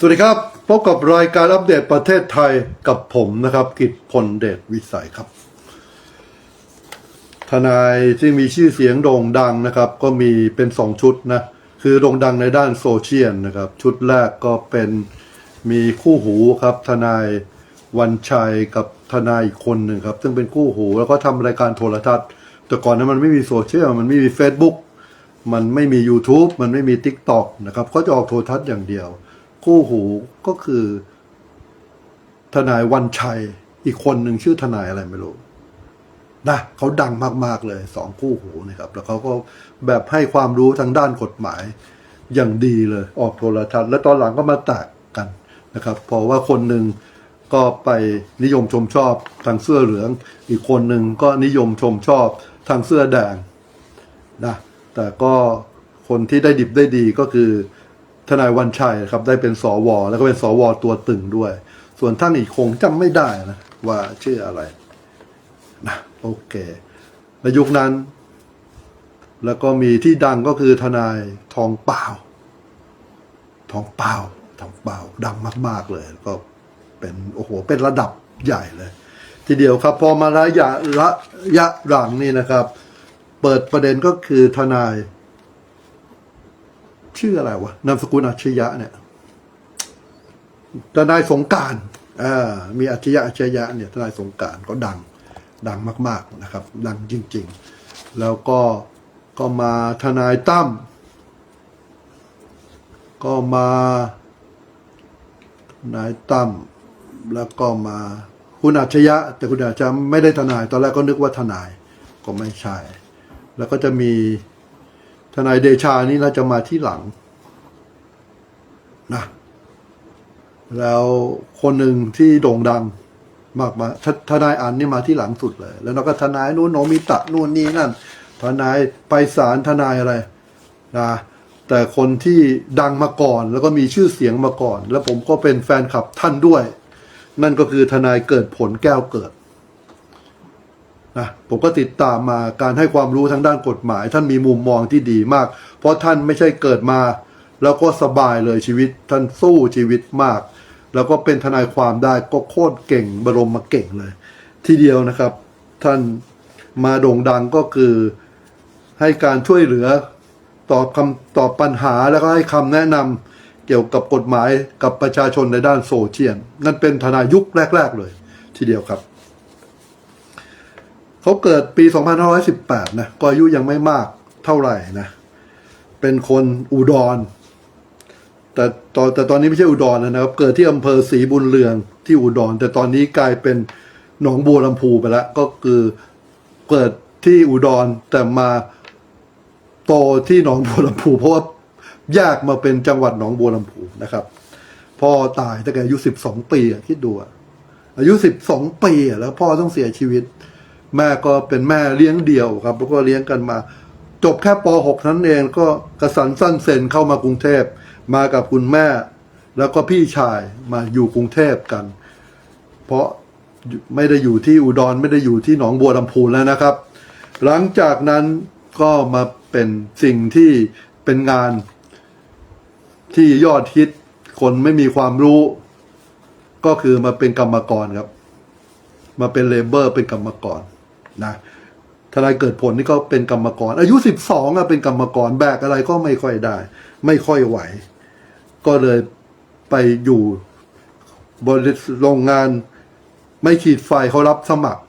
สวัสดีครับ พบกับรายการอัปเดตประเทศไทยกับผมนะครับ กิตพลเดชวิสัยครับ ทนายที่มีชื่อเสียงโด่งดังนะครับ ก็มีเป็นสองชุดนะ คือโด่งดังในด้านโซเชียลนะครับ ชุดแรกก็เป็นมีคู่หูครับ ทนายวันชัยกับทนายอีกคนหนึ่งครับ ซึ่งเป็นคู่หูแล้วก็ทำรายการโทรทัศน์ แต่ก่อนนั้นมันไม่มีโซเชียลมันไม่มี Facebook มันไม่มี YouTube มันไม่มี TikTok นะครับเขาจะออกโทรทัศน์อย่างเดียว คู่หูก็คือ ทนายวันชัย อีกคนหนึ่งชื่อทนายอะไรไม่รู้นะเขาดังมาก ๆ เลยสองคู่หูนะครับ แล้วเขาก็แบบให้ความรู้ทางด้านกฎหมายอย่างดีเลย ออกโทรทัศน์ แล้วตอนหลังก็มาแตกกันนะครับ เพราะว่าคนหนึ่งก็ไปนิยมชมชอบทางเสื้อเหลือง อีกคนหนึ่งก็นิยมชมชอบทางเสื้อแดงนะแต่ก็คนที่ได้ดิบได้ดีก็คือ ทนายวันชัยครับ ได้เป็นสว แล้วก็เป็นสวตัวตึงด้วย ส่วนท่านอีกคงจำไม่ได้นะ ว่าชื่ออะไรนะโอเคในยุคนั้น แล้วก็มีที่ดังก็คือทนายทองเปล่า ทองเปล่าทองเปล่าดังมาก ๆเลยก็เป็นโอ้โหเป็นระดับใหญ่เลย ทีเดียวครับ พอมาระยะระยะหลังนี่นะครับ เปิดประเด็นก็คือทนาย ชื่ออะไรวะนามสกุลอัจฉริยะเนี่ยทนายสงการอ่ามีอัจฉริยะอัจฉริยะเนี่ยทนายสงการก็ดังดังมาก ๆนะครับ ดังจริง ๆ แล้วก็ก็มาทนายตั้มก็มาทนายตั้มแล้วก็มาคุณอัจฉริยะ แต่คุณอาจจะไม่ได้ทนาย ตอนแรกก็นึกว่าทนายก็ไม่ใช่ แล้วก็จะมี นายเดชานี่เราจะมาที่หลังนะแล้วคนหนึ่งที่โด่งดังมากมาททนายอันนี่มาที่หลังสุดเลย แล้วเราก็ทนายนู้นโนมิตะนู่นนี่นั่น ทนายไปศาลทนายอะไรนะแต่คนที่ดังมาก่อน แล้วก็มีชื่อเสียงมาก่อน แล้วผมก็เป็นแฟนคลับท่านด้วย นั่นก็คือทนายเกิดผลแก้วเกิด นะผมก็ติดตามมาการให้ความรู้ทางด้านกฎหมาย ท่านมีมุมมองที่ดีมาก เพราะท่านไม่ใช่เกิดมา แล้วก็สบายเลยชีวิต ท่านสู้ชีวิตมาก แล้วก็เป็นทนายความได้ก็โคตรเก่งบรมมาเก่งเลย ทีเดียวนะครับ ท่านมาโด่งดังก็คือให้การช่วยเหลือตอบคำตอบปัญหาแล้วก็ให้คำแนะนำเกี่ยวกับกฎหมายกับประชาชนในด้านโซเชียลนั่นเป็นทนายยุคแรก ๆ เลย ทีเดียวครับ เขาเกิดปี 2518 นะก็อายุยังไม่มากเท่าไหร่นะ เป็นคนอุดร แต่ตอนแต่ตอนนี้ไม่ใช่อุดรนะครับ เกิดที่อำเภอศรีบุญเรืองที่อุดร แต่ตอนนี้กลายเป็นหนองบัวลำพูไปแล้ว ก็คือเกิดที่อุดรแต่มาโตที่หนองบัวลำพูเพราะว่าแยกมาเป็นจังหวัดหนองบัวลำพูนะครับ พ่อตายตั้งแต่อายุ12ปีอะคิดดูอายุ12ปีอะแล้วพ่อต้องเสียชีวิต แม่ก็เป็นแม่เลี้ยงเดี่ยวครับแล้วก็เลี้ยงกันมา จบแค่ป .6 นั้นเองก็กระสันสั้นเซนเข้ามากรุงเทพมากับคุณแม่ แล้วก็พี่ชายมาอยู่กรุงเทพกัน เพราะไม่ได้อยู่ที่อุดรไม่ได้อยู่ที่หนองบัวลำพูแล้วนะครับ หลังจากนั้นก็มาเป็นสิ่งที่เป็นงานที่ยอดฮิตคนไม่มีความรู้ ก็คือมาเป็นกรรมกรครับ มาเป็นเลเบอร์เป็นกรรมกร นะทนายเกิดผลนี่ก็เป็นกรรมกร อายุสิบสองอะเป็นกรรมกรแบกอะไรก็ไม่ค่อยได้ ไม่ค่อยไหว ก็เลยไปอยู่บริษัทโรงงานไม่ขีดไฟเขารับสมัคร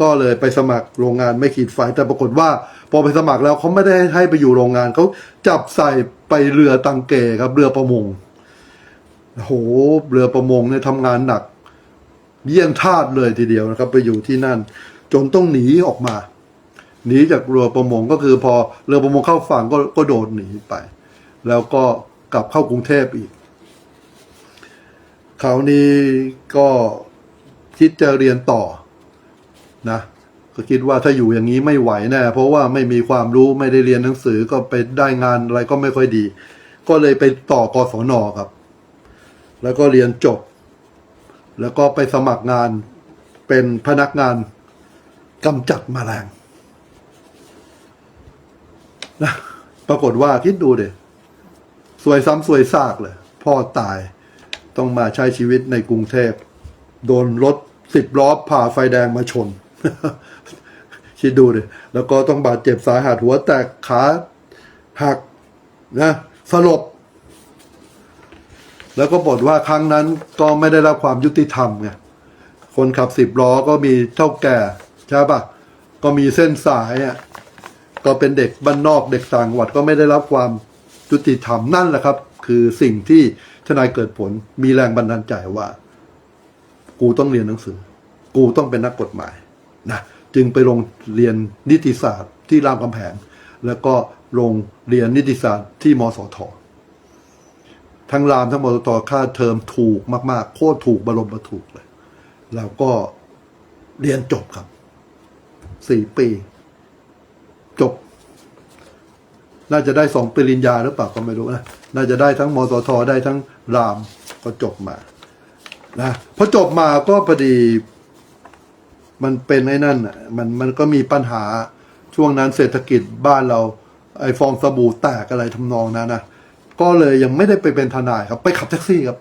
ก็เลยไปสมัครโรงงานไม่ขีดไฟ แต่ปรากฏว่า พอไปสมัครแล้วเขาไม่ได้ให้ไปอยู่โรงงานเขาจับใส่ไปเรือตังเกครับเรือประมงโหเรือประมงเนี่ยทำงานหนัก เยี่ยงทาสเลยทีเดียวนะครับ ไปอยู่ที่นั่น จนต้องหนีออกมา หนีจากเรือประมงก็คือพอเรือประมงเข้าฝั่งก็ก็โดดหนีไป แล้วก็กลับเข้ากรุงเทพอีกคราวนี้ก็คิดจะเรียนต่อนะก็คิดว่าถ้าอยู่อย่างนี้ไม่ไหวแน่เพราะว่าไม่มีความรู้ไม่ได้เรียนหนังสือก็ไปได้งานอะไรก็ไม่ค่อยดี ก็เลยไปต่อกศนครับ แล้วก็เรียนจบ แล้วก็ไปสมัครงานเป็นพนักงาน กำจัดแมลงนะปรากฏว่าคิดดูเด็สวยซ้ำสวยซากเลย พ่อตายต้องมาใช้ชีวิตในกรุงเทพ โดนรถสิบล้อผ่าไฟแดงมาชน คิดดูดิแล้วก็ต้องบาดเจ็บสาหัสหัวแตกขาหักนะสลบ แล้วก็บอกว่าครั้งนั้นก็ไม่ได้รับความยุติธรรมไงคนขับสิบล้อก็มีเท่าแก่ ใช่ปะก็มีเส้นสายอะก็เป็นเด็กบ้านนอกเด็กต่างจังหวัดก็ไม่ได้รับความยุติธรรมนั่นแหละครับ คือสิ่งที่ทนายเกิดผลมีแรงบันดาลใจว่า กูต้องเรียนหนังสือ กูต้องเป็นนักกฎหมายนะจึงไปลงเรียนนิติศาสตร์ที่รามคำแหงแล้วก็ลงเรียนนิติศาสตร์ที่มสททั้งรามทั้งมสทค่าเทอมถูกมาก ๆ โคตรถูกบรมมาถูกเลย แล้วก็เรียนจบครับ สี่ปี จบ น่าจะได้สองปริญญาหรือเปล่าก็ไม่รู้นะ น่าจะได้ทั้งมสทได้ทั้งรามก็จบมานะพอจบมาก็พอดี มันเป็นไอ้นั่นอะมันมันก็มีปัญหาช่วงนั้นเศรษฐกิจบ้านเราไอ้ฟองสบู่แตกอะไรทำนองนั้นนะก็เลยยังไม่ได้ไปเป็นทนายครับ ไปขับแท็กซี่ครับ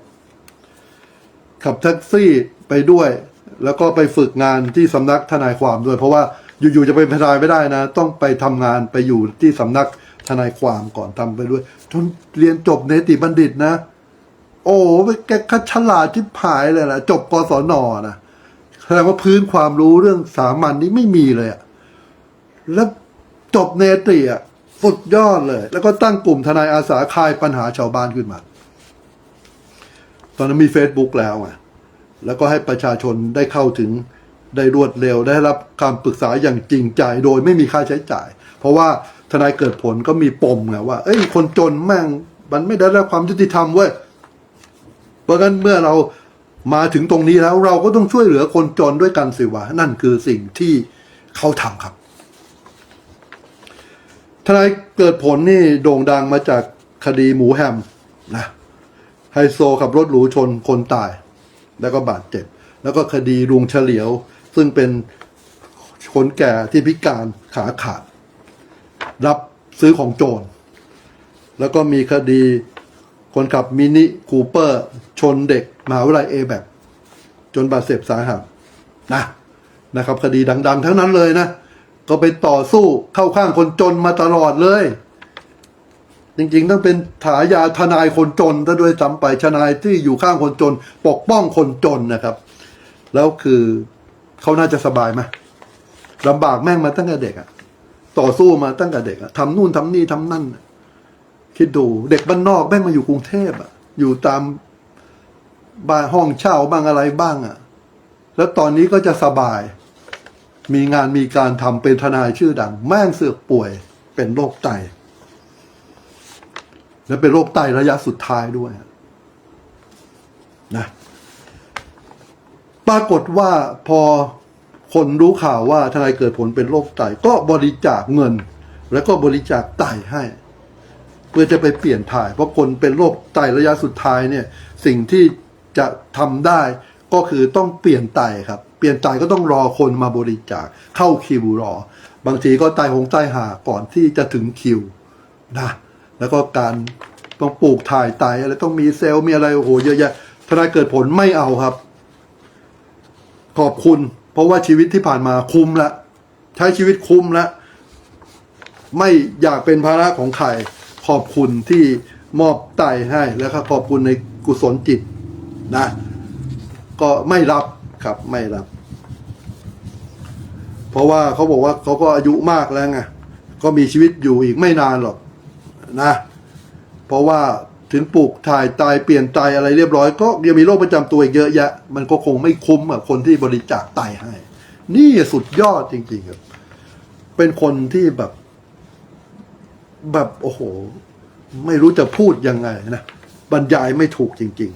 ขับแท็กซี่ไปด้วย แล้วก็ไปฝึกงานที่สำนักทนายความด้วย เพราะว่า อยู่ๆจะเป็นทนายไม่ได้นะ ต้องไปทำงานไปอยู่ที่สำนักทนายความก่อนทำไปด้วยจนเรียนจบเนติบัณฑิตนะ โอ้แกคัดฉลาดที่ผายเลยนะจบกศนนะแสดงว่าพื้นความรู้เรื่องสามัญนี้ไม่มีเลยอะแล้วจบเนติอะสุดยอดเลย แล้วก็ตั้งกลุ่มทนายอาสาคลายปัญหาชาวบ้านขึ้นมา ตอนนั้นมี Facebook แล้วไงแล้วก็ให้ประชาชนได้เข้าถึง ได้รวดเร็วได้รับคำปรึกษาอย่างจริงใจโดยไม่มีค่าใช้จ่าย เพราะว่าทนายเกิดผลก็มีปมไงว่า เอ้ยคนจนแม่งมันไม่ได้รับความยุติธรรมเว้ยเพราะงั้นเมื่อเรามาถึงตรงนี้แล้วเราก็ต้องช่วยเหลือคนจนด้วยกันสิวะนั่นคือสิ่งที่เขาทำครับ ทนายเกิดผลนี่โด่งดังมาจากคดีหมูแฮมนะไฮโซขับรถหรูชนคนตาย แล้วก็บาดเจ็บ แล้วก็คดีลุงเฉลียว ซึ่งเป็นคนแก่ที่พิการขาขาด รับซื้อของโจร แล้วก็มีคดีคนขับมินิคูเปอร์ ชนเด็กมหาวิทยาลัยเอแบบจนบาดเจ็บสาหัสนะนะครับ คดีดัง ๆ ทั้งนั้นเลยนะ ก็ไปต่อสู้เข้าข้างคนจนมาตลอดเลย จริงๆ ต้องเป็นฉายาทนายคนจนซะด้วยซ้ำไปทนายที่อยู่ข้างคนจน ปกป้องคนจนนะครับ แล้วคือ เขาน่าจะสบายไหมลำบากแม่งมาตั้งแต่เด็กอะต่อสู้มาตั้งแต่เด็กอะทำนู่นทำนี่ทำนั่น คิดดูเด็กบ้านนอกแม่งมาอยู่กรุงเทพอะอยู่ตามบ้านห้องเช่าบ้างอะไรบ้างอะแล้วตอนนี้ก็จะสบาย มีงานมีการทำเป็นทนายชื่อดัง แม่งเสือกป่วยเป็นโรคไต และเป็นโรคไตระยะสุดท้ายด้วยนะ ปรากฏว่าพอคนรู้ข่าวว่าทนายเกิดผลเป็นโรคไตก็บริจาคเงิน แล้วก็บริจาคไตให้ เพื่อจะไปเปลี่ยนถ่าย เพราะคนเป็นโรคไตระยะสุดท้ายเนี่ยสิ่งที่จะทำได้ก็คือต้องเปลี่ยนไตครับ เปลี่ยนไตก็ต้องรอคนมาบริจาคเข้าคิวรอ บางทีก็ไตหงไตหาก่อนที่จะถึงคิวนะแล้วก็การต้องปลูกถ่ายไตอะไรต้องมีเซลล์มีอะไรโอ้โหเยอะแยะทนายเกิดผลไม่เอาครับ ขอบคุณ เพราะว่าชีวิตที่ผ่านมาคุ้มละ ใช้ชีวิตคุ้มละ ไม่อยากเป็นภาระของใครขอบคุณที่มอบไตให้แล้วก็ขอบคุณในกุศลจิตนะ ก็ไม่รับครับไม่รับ เพราะว่าเขาบอกว่าเขาก็อายุมากแล้วไงก็มีชีวิตอยู่อีกไม่นานหรอกนะ เพราะว่า ถึงปลูกถ่ายตายเปลี่ยนไตอะไรเรียบร้อย ก็ยังมีโรคประจำตัวอีกเยอะแยะ มันก็คงไม่คุ้มอะคนที่บริจาคไตให้ นี่สุดยอดจริงๆครับ เป็นคนที่แบบ แบบโอ้โห ไม่รู้จะพูดยังไงนะบรรยายไม่ถูกจริง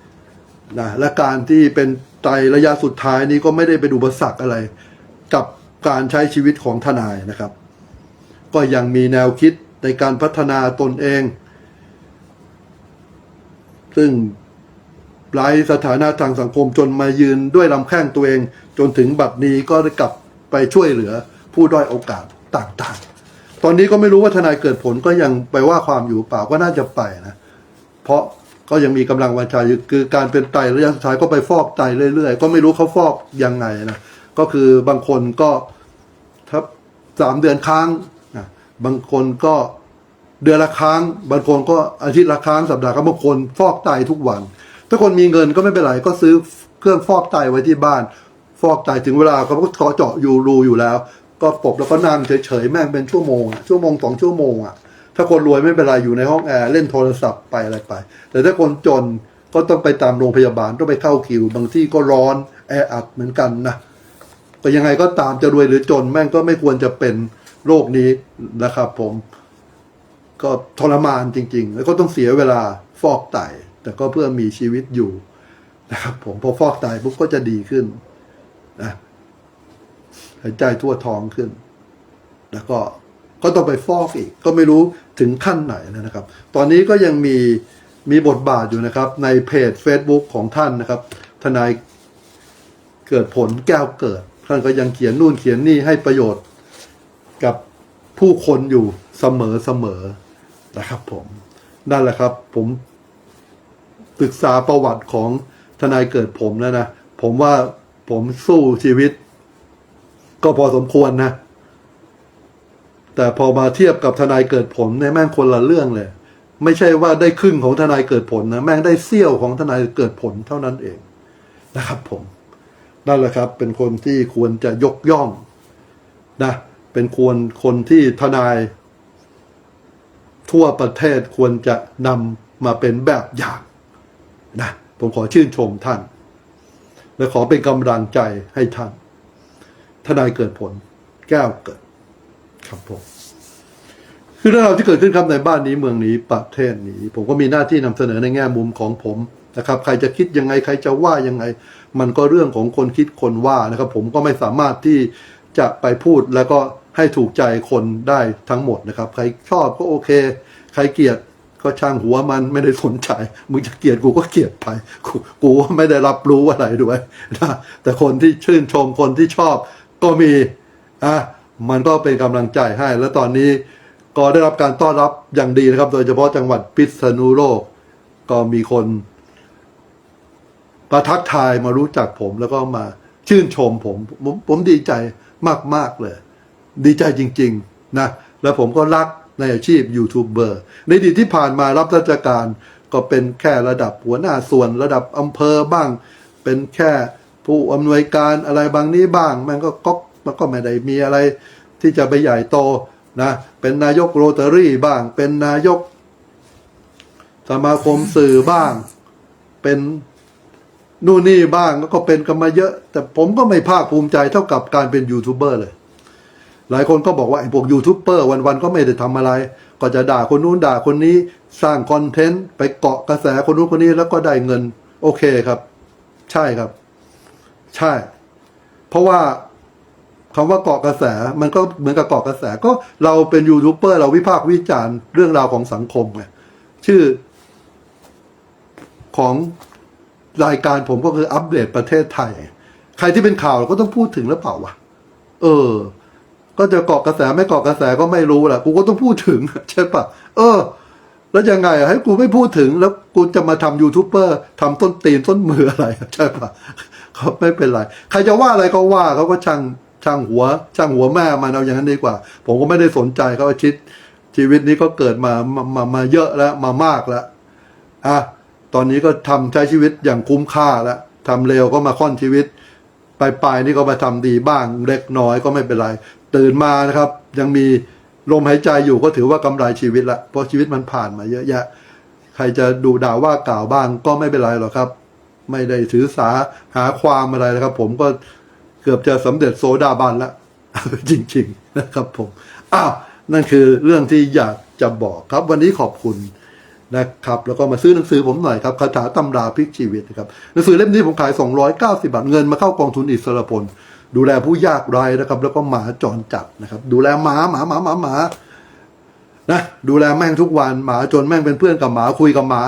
ๆนะและการที่เป็นไตระยะสุดท้ายนี้ก็ไม่ได้เป็นอุปสรรคอะไร กับการใช้ชีวิตของทนายนะครับ ก็ยังมีแนวคิดในการพัฒนาตนเอง ซึ่งไร้สถานะทางสังคมจนมายืนด้วยลำแข้งตัวเอง จนถึงบัดนี้ก็กลับไปช่วยเหลือผู้ด้อยโอกาสต่างๆ ตอนนี้ก็ไม่รู้ว่าทนายเกิดผลก็ยังไปว่าความอยู่เปล่าก็น่าจะไปนะ เพราะก็ยังมีกำลังวังชาอยู่คือการเป็นไตระยะสุดท้ายก็ไปฟอกไตเรื่อยๆ ก็ไม่รู้เขาฟอกยังไงนะก็คือบางคนก็ถ้าสามเดือนครั้งนะบางคนก็ เดือนละครั้งบางคนก็อาทิตย์ละครั้งสัปดาห์ก็บางคนฟอกไตทุกวัน ถ้าคนมีเงินก็ไม่เป็นไรก็ซื้อเครื่องฟอกไตไว้ที่บ้าน ฟอกไตถึงเวลาเขาก็ขอเจาะอยู่รูอยู่แล้ว ก็ปบแล้วก็นั่งเฉยๆแม่งเป็นชั่วโมงอะชั่วโมงสองชั่วโมงอะถ้าคนรวยไม่เป็นไรอยู่ในห้องแอร์เล่นโทรศัพท์ไปอะไรไป แต่ถ้าคนจนก็ต้องไปตามโรงพยาบาลต้องไปเข้าคิว บางที่ก็ร้อนแออัดเหมือนกันนะก็ยังไงก็ตามจะรวยหรือจนแม่งก็ไม่ควรจะเป็นโรคนี้นะครับผม ก็ทรมานจริง ๆ แล้วก็ต้องเสียเวลาฟอกไต แต่ก็เพื่อมีชีวิตอยู่นะครับผมพอฟอกไตปุ๊บก็จะดีขึ้นนะหายใจทั่วท้องขึ้น แล้วก็ก็ต้องไปฟอกอีก ก็ไม่รู้ถึงขั้นไหนนะครับ ตอนนี้ก็ยังมีมีบทบาทอยู่นะครับ ในเพจ Facebook ของท่านนะครับ ทนายเกิดผลแก้วเกิด ท่านก็ยังเขียนนู่นเขียนนี่ให้ประโยชน์กับผู้คนอยู่เสมอเสมอ นะครับผมนั่นแหละครับ ผมศึกษาประวัติของทนายเกิดผมแล้วนะ ผมว่าผมสู้ชีวิต ก็พอสมควรนะ แต่พอมาเทียบกับทนายเกิดผลเนี่ยแม่งคนละเรื่องเลย ไม่ใช่ว่าได้ครึ่งของทนายเกิดผลนะแม่งได้เสี้ยวของทนายเกิดผลเท่านั้นเองนะครับ ผมนั่นแหละครับ เป็นคนที่ควรจะยกย่องนะ เป็นควรคนที่ทนาย ทั่วประเทศควรจะนำมาเป็นแบบอย่างนะผมขอชื่นชมท่าน และขอเป็นกำลังใจให้ท่านทนายเกิดผล แก้วเกิดครับผมคือเรื่องราวที่เกิดขึ้นครับในบ้านนี้เมืองนี้ประเทศนี้ ผมก็มีหน้าที่นำเสนอในแง่มุมของผมนะครับ ใครจะคิดยังไงใครจะว่ายังไง มันก็เรื่องของคนคิดคนว่านะครับ ผมก็ไม่สามารถที่จะไปพูดแล้วก็ ให้ถูกใจคนได้ทั้งหมดนะครับ ใครชอบก็โอเค ใครเกลียดก็ช่างหัวมันไม่ได้สนใจมึงจะเกลียดกูก็เกลียดไปกูกูไม่ได้รับรู้อะไรด้วยนะแต่คนที่ชื่นชมคนที่ชอบก็มีอะมันก็เป็นกำลังใจให้ แล้วตอนนี้ก็ได้รับการต้อนรับอย่างดีนะครับ โดยเฉพาะจังหวัดพิษณุโลก ก็มีคนมาทักทายมารู้จักผมแล้วก็มาชื่นชมผมผมผมดีใจมาก ๆ เลย ดีใจจริงๆนะแล้วผมก็รักในอาชีพยูทูบเบอร์ในอดีตที่ผ่านมารับราชการก็เป็นแค่ระดับหัวหน้าส่วนระดับอำเภอบ้าง เป็นแค่ผู้อำนวยการอะไรบางนี้บ้าง มันก็ก็มันก็ไม่ได้มีอะไร ที่จะไปใหญ่โตนะเป็นนายกโรตารี่บ้าง เป็นนายกสมาคมสื่อบ้าง เป็นนู่นนี่บ้างก็เป็นกันมาเยอะ แต่ผมก็ไม่ภาคภูมิใจเท่ากับการเป็นยูทูบเบอร์เลย หลายคนก็บอกว่าไอ้พวกยูทูบเบอร์วันๆก็ไม่ได้ทำอะไร ก็จะด่าคนนู้นด่าคนนี้สร้างคอนเทนต์ไปเกาะกระแสคนนู้นคนนี้แล้วก็ได้เงิน โอเคครับ ใช่ครับ ใช่ เพราะว่าคำว่าเกาะกระแสมันก็เหมือนกับเกาะกระแสก็เราเป็นยูทูบเบอร์เราวิพากษ์วิจารณ์เรื่องราวของสังคมไงชื่อ ของรายการผมก็คืออัปเดตประเทศไทย ใครที่เป็นข่าวก็ต้องพูดถึงหรือเปล่าวะเออ ก็จะเกาะกระแสไม่เกาะกระแสก็ไม่รู้แหละกูก็ต้องพูดถึงใช่ปะเออ แล้วยังไงให้กูไม่พูดถึงแล้วกูจะมาทำยูทูบเบอร์ทำต้นตีนต้นมืออะไรใช่ปะเขาไม่เป็นไร ใครจะว่าอะไรก็ว่าเขาก็ช่างช่างหัว ช่างหัวแม่มันเอาอย่างนั้นดีกว่า ผมก็ไม่ได้สนใจเขาชิด ชีวิตนี้ก็เกิดมามามามาเยอะแล้วมามากแล้วอะตอนนี้ก็ทำใช้ชีวิตอย่างคุ้มค่าแล้วทำเร็วก็มาค่อนชีวิตปลายๆนี่ก็มาทำดีบ้างเล็กน้อยก็ไม่เป็นไร ตื่นมานะครับ ยังมีลมหายใจอยู่ก็ถือว่ากำไรชีวิตละเพราะชีวิตมันผ่านมาเยอะแยะ ใครจะดูด่าว่ากล่าวบ้างก็ไม่เป็นไรหรอกครับ ไม่ได้ถือสาหาความอะไรนะครับ ผมก็เกือบจะสำเร็จโซดาบันละจริง ๆนะครับ ผมอ้าวนั่นคือเรื่องที่อยากจะบอกครับ วันนี้ขอบคุณนะครับ แล้วก็มาซื้อหนังสือผมหน่อยครับคาถาตำราพลิกชีวิตนะครับหนังสือเล่มนี้ผมขาย 290 บาทเงินมาเข้ากองทุนอิสระพล ดูแลผู้ยากไร้นะครับ แล้วก็หมาจรจัดนะครับ ดูแลหมาหมาหมาหมาหมานะดูแลแม่งทุกวันหมาจนแม่งเป็นเพื่อนกับหมาคุยกับหมา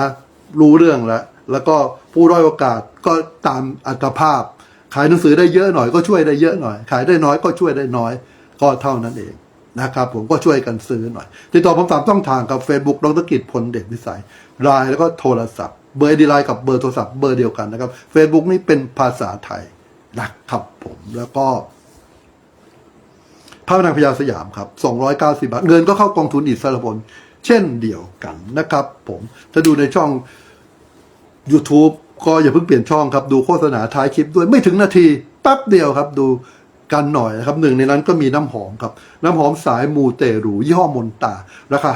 รู้เรื่องแล้วแล้วก็ผู้ด้อยโอกาสก็ตามอัตภาพ ขายหนังสือได้เยอะหน่อยก็ช่วยได้เยอะหน่อย ขายได้น้อยก็ช่วยได้น้อย ก็เท่านั้นเองนะครับผมก็ช่วยกันซื้อหน่อย ติดต่อผมตามช่องทางกับ Facebook ดรกิจพลเด่นวิสัยไลน์แล้วก็โทรศัพท์ เบอร์ดีไลน์กับเบอร์โทรศัพท์เบอร์เดียวกันนะครับ Facebook นี่เป็นภาษาไทย นะครับผมแล้วก็พระนางพญาสยามครับ290บาท เงินก็เข้ากองทุนอิสระพลเช่นเดียวกันนะครับ ผมถ้าดูในช่อง YouTube ก็อย่าเพิ่งเปลี่ยนช่องครับ ดูโฆษณาท้ายคลิปด้วยไม่ถึงนาทีแป๊บเดียวครับ ดูกันหน่อยนะครับหนึ่งในนั้นก็มีน้ำหอมครับ น้ำหอมสายมูเตรูยี่ห้อมนตา ราคา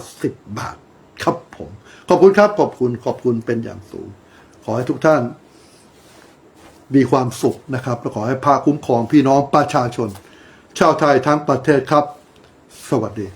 590 บาท ครับผม ขอบคุณครับ ขอบคุณขอบคุณเป็นอย่างสูง ขอให้ทุกท่าน มีความสุขนะครับและขอให้พาคุ้มครองพี่น้องประชาชน ชาวไทยทั้งประเทศครับ สวัสดี